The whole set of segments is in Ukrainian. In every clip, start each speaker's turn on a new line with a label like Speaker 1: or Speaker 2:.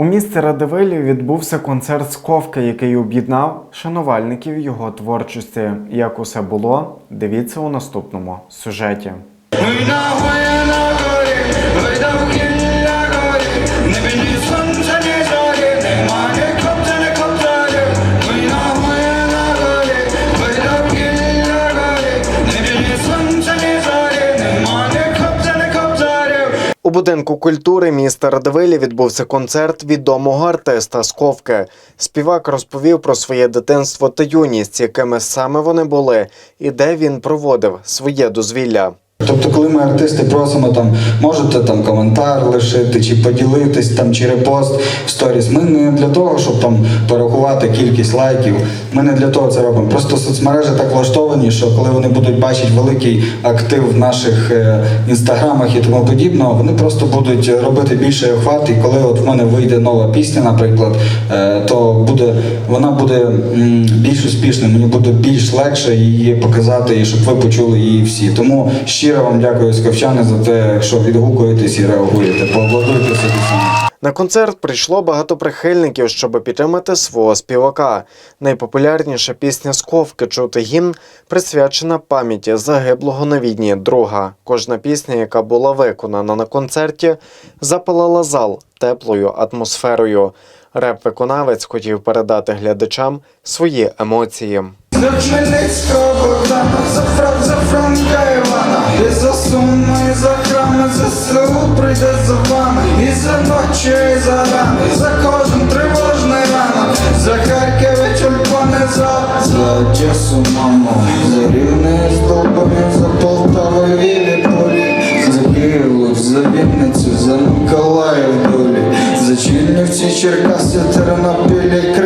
Speaker 1: У місті Радивилі відбувся концерт Сковки, який об'єднав шанувальників його творчості. Як усе було, дивіться у наступному сюжеті. У будинку культури міста Радивилі відбувся концерт відомого артиста Сковки. Співак розповів про своє дитинство та юність, якими саме вони були, і де він проводив своє дозвілля.
Speaker 2: Тобто, коли ми артисти просимо там, можете там коментар лишити, чи поділитись там, чи репост в сторіс. Ми не для того, щоб там порахувати кількість лайків. Ми не для того це робимо. Просто соцмережі так влаштовані, що коли вони будуть бачити великий актив в наших е, інстаграмах і тому подібного, вони просто будуть робити більший охват. І коли от в мене вийде нова пісня, наприклад, е, то буде вона буде м, більш успішною. Мені буде більш легше її показати, і щоб ви почули її всі. Тому щиро вам дякую, сковчани, за те, що відгукуєтесь і реагуєте. Поаплодуйте собі самі.
Speaker 1: На концерт прийшло багато прихильників, щоб підтримати свого співака. Найпопулярніша пісня Сковки Чути гімн присвячена пам'яті загиблого на війні друга. Кожна пісня, яка була виконана на концерті, запалила зал теплою атмосферою. Реп-виконавець хотів передати глядачам свої емоції.
Speaker 3: Хмельницького Богдана, за фрак, за Франка Івана, і за суми, і за храми, за село прийде за вами, і за ночі, і за рани, за кожен тривожний ранок, за Харків і тюльпани, за, за Одесу, мамо, за Рівне Долбами, за Полтаву, Вілі, Полі, за Київ, за Вінницю, за Миколаїв, долі, за Чернівці, Черкаси, Тернопіль, за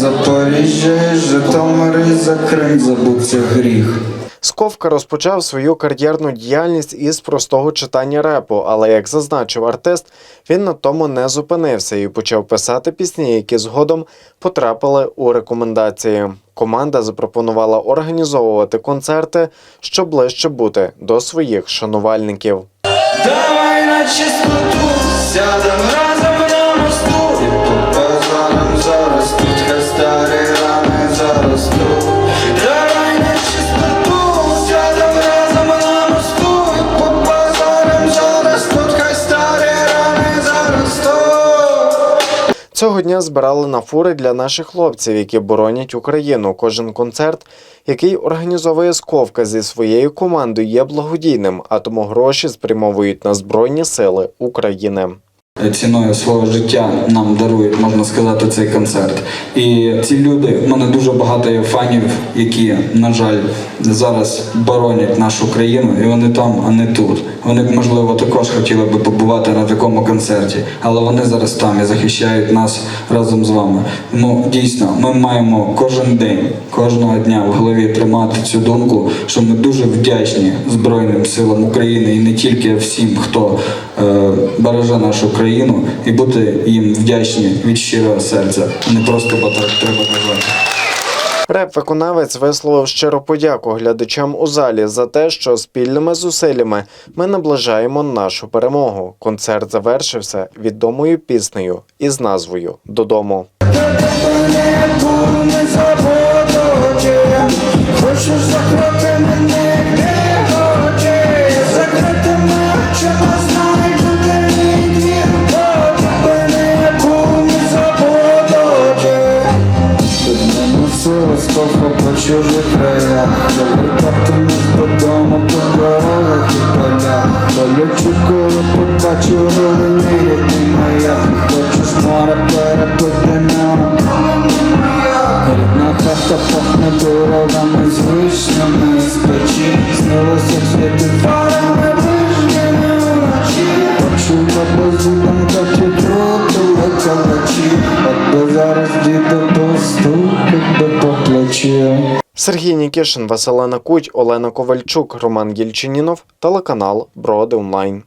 Speaker 3: Запоріжжя, Житомир, і за Крим, забуться гріх.
Speaker 1: Сковка розпочав свою кар'єрну діяльність із простого читання репу, але як зазначив артист, він на тому не зупинився і почав писати пісні, які згодом потрапили у рекомендації. Команда запропонувала організовувати концерти, щоб ближче бути до своїх шанувальників.
Speaker 3: Давай на чистоту, сядем
Speaker 1: Цього дня збирали на фури для наших хлопців, які боронять Україну. Кожен концерт, який організовує Сковка зі своєю командою, є благодійним, а тому гроші спрямовують на Збройні Сили України.
Speaker 2: Ціною свого життя нам дарують, можна сказати, цей концерт. І ці люди, в мене дуже багато є фанів, які, на жаль, зараз боронять нашу країну, і вони там, а не тут. Вони б, можливо, також хотіли би побувати на такому концерті, але вони зараз там і захищають нас разом з вами. Ну, дійсно, ми маємо кожен день, кожного дня в голові тримати цю думку, що ми дуже вдячні Збройним силам України і не тільки всім, хто е, береже нашу країну, і бути їм вдячні від щирого серця, не просто бо треба казати.
Speaker 1: Реп-виконавець висловив щиру подяку глядачам у залі за те, що спільними зусиллями ми наближаємо нашу перемогу. Концерт завершився відомою піснею із назвою Додому.
Speaker 3: Чужих краях Завертатимось додому по дорогах і полях Полючу, коли побачу головний рідний моя Хочеш море перепити на Рідна хата пахне дорогами з вишнями з печі Снилося світи фарами вишнями вночі Почула безудом
Speaker 1: Сергій Нікішин, Василена Куть, Олена Ковальчук, Роман Гільчинінов, телеканал Броди Онлайн.